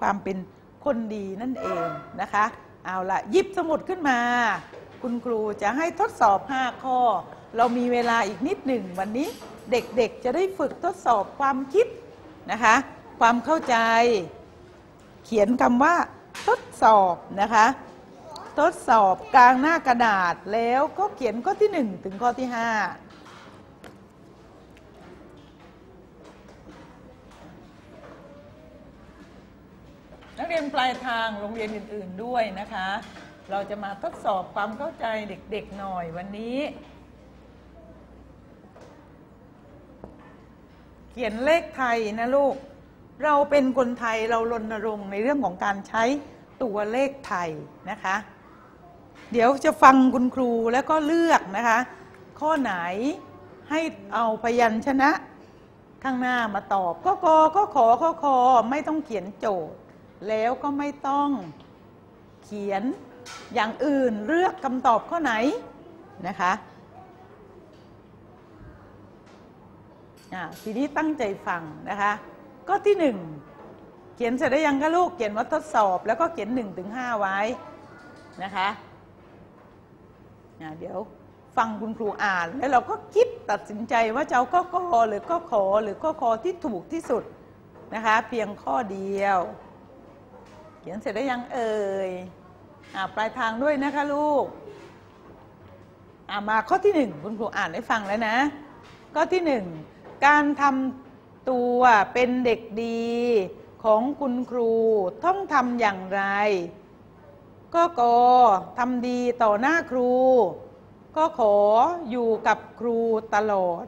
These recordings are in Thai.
ความเป็นคนดีนั่นเองนะคะ เอาละยิบสมุดขึ้นมา คุณครูจะให้ทดสอบ 5 ข้อ เรามีเวลาอีกนิดหนึ่งวันนี้เด็กๆจะได้ฝึกทดสอบความคิดนะคะ ความเข้าใจ เขียนคำว่า ทดสอบนะคะ ทดสอบกลางหน้ากระดาษแล้วก็เขียนข้อที่ 1 ถึงข้อที่ 5 นักเรียนปลายทางโรงเรียนอื่น ๆด้วยนะคะ เราจะมาทดสอบความเข้าใจเด็กๆหน่อยวันนี้ เขียนเลขไทยนะลูก เราเป็นคนไทยเรารณรงค์ในเรื่องของการใช้ตัวเลขไทยนะคะ เดี๋ยวจะฟังคุณครูแล้วก็เลือกนะคะ ข้อไหนให้เอาพยัญชนะข้างหน้ามาตอบก็กก็ขอก็คอไม่ต้องเขียนโจทย์ แล้วก็ไม่ต้องเขียนอย่างอื่นเลือกคำตอบข้อไหนนะคะทีนี้ตั้งใจฟังนะคะ ก็ที่หนึ่งเขียนเสร็จได้ยังคะลูกเขียนว่าทดสอบ แล้วก็เขียนหนึ่งถึงห้าไว้นะคะเดี๋ยวฟังคุณครูอ่านแล้วเราก็คิดตัดสินใจว่าจะเอาก็กอหรือก็ขอหรือก็คอที่ถูกที่สุดนะคะ เพียงข้อเดียว ขียนเสร็จได้ยังเอ่ยอ่าปลายทางด้วยนะคะลูกอ่ามาข้อที่หนึ่งคุณครูอ่านให้ฟังแล้วนะ ข้อที่หนึ่งการทำตัวเป็นเด็กดีของคุณครูต้องทำอย่างไรก็กอทำดีต่อหน้าครู ก็ขออยู่กับครูตลอด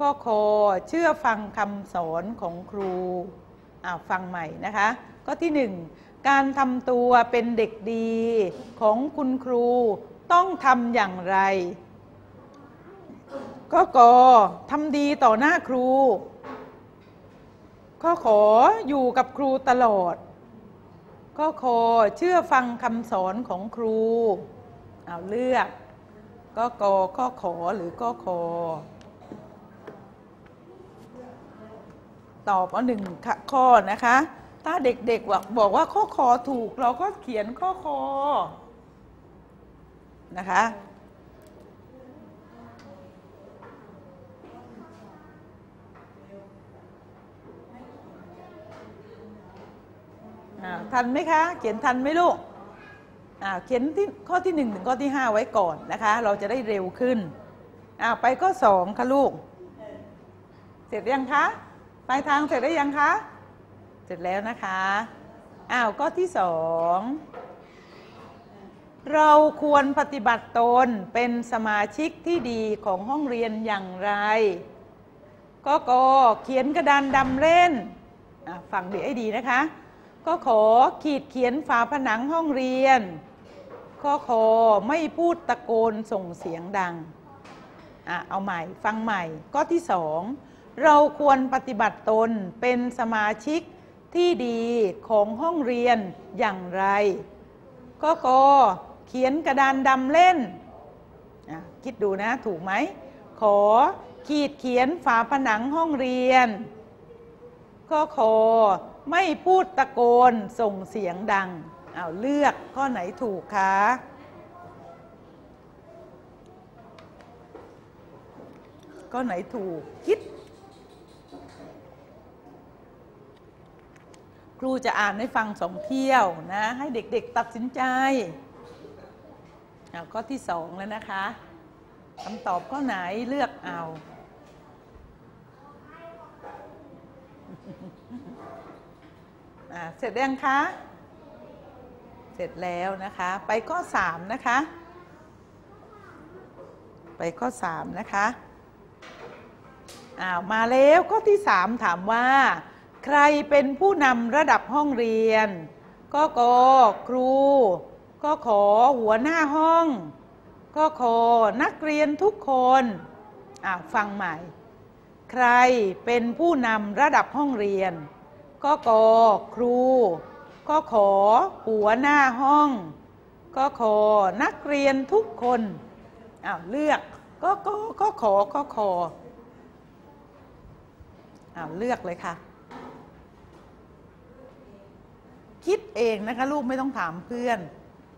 ก็ขอเชื่อฟังคำสอนของครู อ่าฟังใหม่นะคะ ก็ที่หนึ่งการทำตัวเป็นเด็กดีของคุณครูต้องทำอย่างไร ก็กอทำดีต่อหน้าครูก็ขออยู่กับครูตลอดก็ขอเชื่อฟังคำสอนของครู เอาเลือกก็กอก็ขอหรือก็คอตอบเอาหนึ่งข้อนะคะ ถ้าเด็กๆบอกว่าข้อคอถูกเราก็เขียนข้อคอนะคะทันไหมคะ เขียนทันไหมลูกเขียนที่ข้อที่หนึ่งถึงข้อที่ห้าไว้ก่อนนะคะ เราจะได้เร็วขึ้นไปข้อสองค่ะลูก เสร็จยังคะ ปลายทางเสร็จได้ยังคะ เสร็จแล้วนะคะ อ้าวข้อที่สองเราควรปฏิบัติตนเป็นสมาชิกที่ดีของห้องเรียนอย่างไร ก็กอเขียนกระดานดำเล่นอะฟังดีให้ดีนะคะ ก็ขอขีดเขียนฝาผนังห้องเรียนก็ขอไม่พูดตะโกนส่งเสียงดังอะเอาใหม่ฟังใหม่ ก็ที่สองเราควรปฏิบัติตนเป็นสมาชิก ที่ดีของห้องเรียนอย่างไรก็กอเขียนกระดานดำเล่น คิดดูนะถูกไหม ขอขีดเขียนฝาผนังห้องเรียน ก็ขอไม่พูดตะโกนส่งเสียงดังเอาเลือกข้อไหนถูกคะข้อไหนถูกคิด ครูจะอ่านให้ฟังสองเที่ยวนะ ให้เด็กๆตัดสินใจเอาข้อที่สองแล้วนะคะคำตอบข้อไหนเลือกเอาอ่าเสร็จยังคะ เสร็จแล้วนะคะ ไปข้อสามนะคะ ไปข้อสามนะคะอ้าวมาแล้วข้อที่สามถามว่า ใครเป็นผู้นำระดับห้องเรียนก็กครู ก็ขอหัวหน้าห้อง ก็ขอนักเรียนทุกคนอ่าฟังใหม่ ใครเป็นผู้นำระดับห้องเรียน ก็กครู ก็ขอหัวหน้าห้อง ก็ขอนักเรียนทุกคนอ้าวเลือกก็กอก็ขอก็ขออ้าวเลือกเลยค่ะ คิดเองนะคะลูกไม่ต้องถามเพื่อน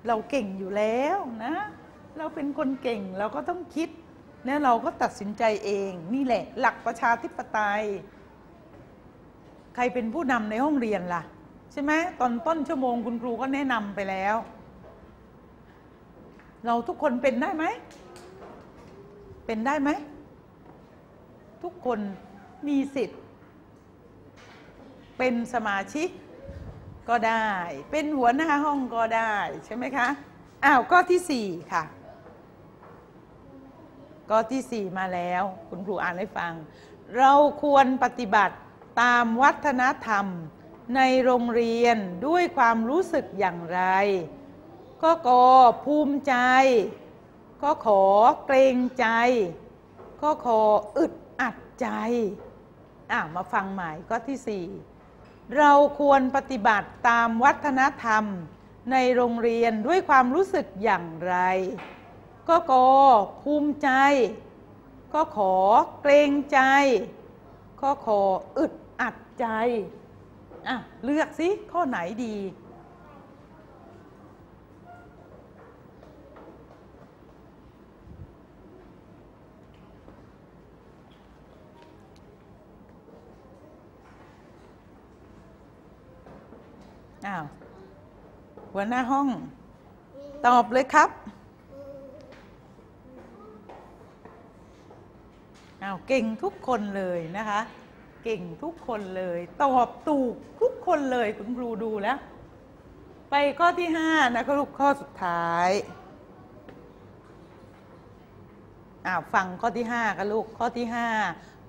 เราเก่งอยู่แล้วนะ เราเป็นคนเก่งเราก็ต้องคิดแล้วเราก็ตัดสินใจเองนี่แหละ หลักประชาธิปไตย ใครเป็นผู้นำในห้องเรียนล่ะ ใช่ไหมตอนต้นชั่วโมงคุณครูก็แนะนำไปแล้ว เราทุกคนเป็นได้ไหม เป็นได้ไหม ทุกคนมีสิทธิ์ เป็นสมาชิก ก็ได้ เป็นหัวหน้าห้องก็ได้ใช่ไหมคะอ้าวก็ที่สี่ค่ะก็ที่สี่มาแล้ว คุณครูอ่านให้ฟัง เราควรปฏิบัติตามวัฒนธรรมในโรงเรียนด้วยความรู้สึกอย่างไรก็กอภูมิใจ ก็ขอเกรงใจ ก็ขออึดอัดใจ อะมาฟังใหม่ก็ที่สี่ เราควรปฏิบัติตามวัฒนธรรมในโรงเรียนด้วยความรู้สึกอย่างไร ก็กอภูมิใจ ก็ขอเกรงใจ ก็ขออึดอัดใจอะเลือกสิข้อไหนดี อ้าวหัวหน้าห้อง ตอบเลยครับอ้าวเก่งทุกคนเลยนะคะ เก่งทุกคนเลย ตอบถูกทุกคนเลยคุณครูดูแล้ว ไปข้อที่ห้านะคะลูกข้อสุดท้ายอ้าวฟังข้อที่ห้ากันลูกข้อที่ห้า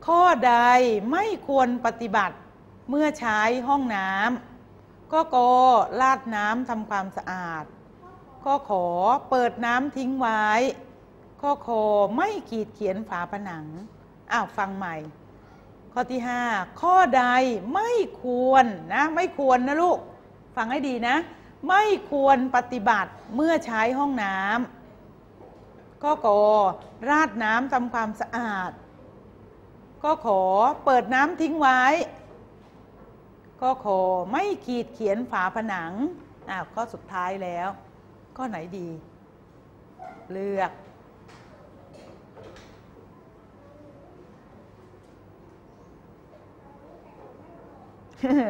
ข้อใดไม่ควรปฏิบัติเมื่อใช้ห้องน้ำ ก็กลาดน้ำทำความสะอาดก็ขอเปิดน้ำทิ้งไว้ก็ขอไม่ขีดเขียนฝาผนัง อ้าวฟังใหม่ ข้อที่ 5 ข้อใดไม่ควรนะไม่ควรนะลูก ฟังให้ดีนะ ไม่ควรปฏิบัติเมื่อใช้ห้องน้ำก็กอราดน้ำทำความสะอาดก็ขอเปิดน้ำทิ้งไว้ ก็ขอไม่ขีดเขียนฝาผนังอ้าวข้อสุดท้ายแล้ว ข้อไหนดี เลือก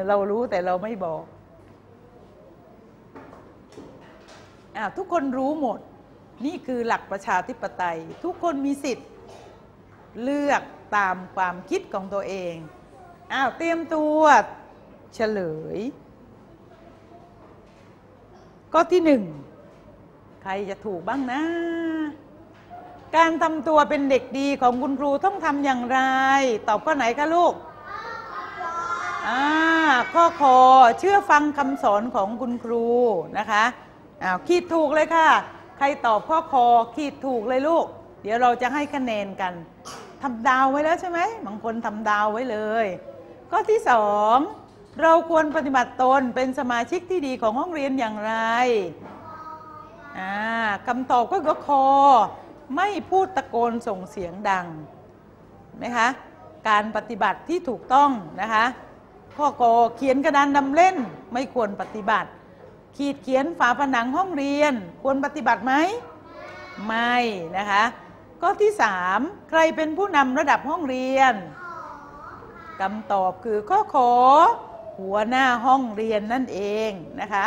เรารู้แต่เราไม่บอกอ้าวทุกคนรู้หมด นี่คือหลักประชาธิปไตย ทุกคนมีสิทธิ์ เลือกตามความคิดของตัวเองอ้าวเตรียมตัว เฉลย ก็ที่หนึ่งใครจะถูกบ้างนะ การทำตัวเป็นเด็กดีของคุณครูต้องทำอย่างไร ตอบข้อไหนคะลูกอ่าข้อคอเชื่อฟังคำสอนของคุณครูนะคะอ้าวขีดถูกเลยค่ะ ใครตอบข้อคอขีดถูกเลยลูก เดี๋ยวเราจะให้คะแนนกันทำดาวไว้แล้วใช่ไหมบางคนทำดาวไว้เลย ข้อที่สอง เราควรปฏิบัติตนเป็นสมาชิกที่ดีของห้องเรียนอย่างไรคำตอบก็คือคอไม่พูดตะโกนส่งเสียงดังนะคะการปฏิบัติที่ถูกต้องนะคะข้อกอเขียนกระดานดำเล่นไม่ควรปฏิบัติ ขีดเขียนฝาผนังห้องเรียน ควรปฏิบัติไหมไม่นะคะข้อที่สามใครเป็นผู้นำระดับห้องเรียนคำตอบคือข้อขอ หัวหน้าห้องเรียนนั่นเองนะคะ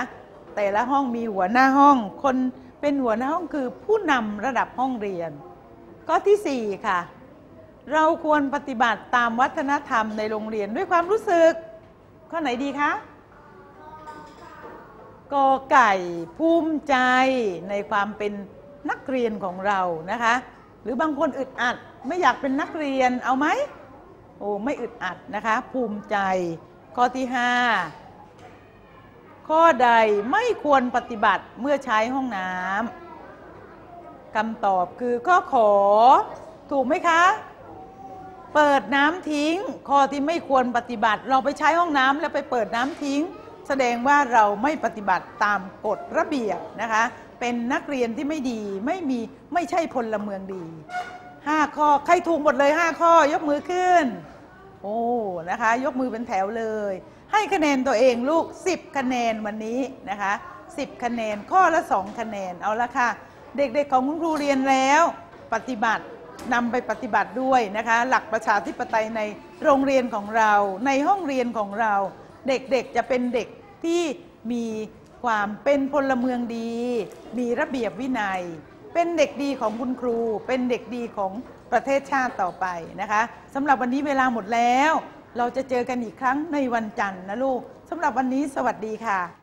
แต่ละห้องมีหัวหน้าห้อง คนเป็นหัวหน้าห้องคือผู้นำระดับห้องเรียนข้อที่สี่ค่ะ เราควรปฏิบัติตามวัฒนธรรมในโรงเรียนด้วยความรู้สึก ข้อไหนดีคะกอไก่ภูมิใจในความเป็นนักเรียนของเรานะคะ หรือบางคนอึดอัดไม่อยากเป็นนักเรียนเอาไหมโอ้ไม่อึดอัดนะคะ ภูมิใจ ข้อที่ 5 ข้อใดไม่ควรปฏิบัติเมื่อใช้ห้องน้ำคำตอบคือข้อขอ ถูกไหมคะ เปิดน้ำทิ้ง ข้อที่ไม่ควรปฏิบัติ เราไปใช้ห้องน้ำแล้วไปเปิดน้ำทิ้ง แสดงว่าเราไม่ปฏิบัติตามกฎระเบียบนะคะ เป็นนักเรียนที่ไม่ดีไม่มีไม่ใช่พลเมืองดีห้าข้อ ใครถูกหมดเลยห้าข้อยกมือขึ้น โอ้นะคะ ยกมือเป็นแถวเลย ให้คะแนนตัวเองลูก 10 คะแนนวันนี้นะคะ 10 คะแนนข้อละ 2 คะแนนเอาละค่ะ เด็กๆของคุณครูเรียนแล้ว ปฏิบัตินำไปปฏิบัติด้วยนะคะ หลักประชาธิปไตยในโรงเรียนของเราในห้องเรียนของเรา เด็กๆจะเป็นเด็กที่มีความเป็นพลเมืองดี มีระเบียบวินัย เป็นเด็กดีของคุณครู เป็นเด็กดีของ ประเทศชาติต่อไปนะคะสำหรับวันนี้เวลาหมดแล้ว เราจะเจอกันอีกครั้งในวันจันทร์นะลูกสำหรับวันนี้สวัสดีค่ะ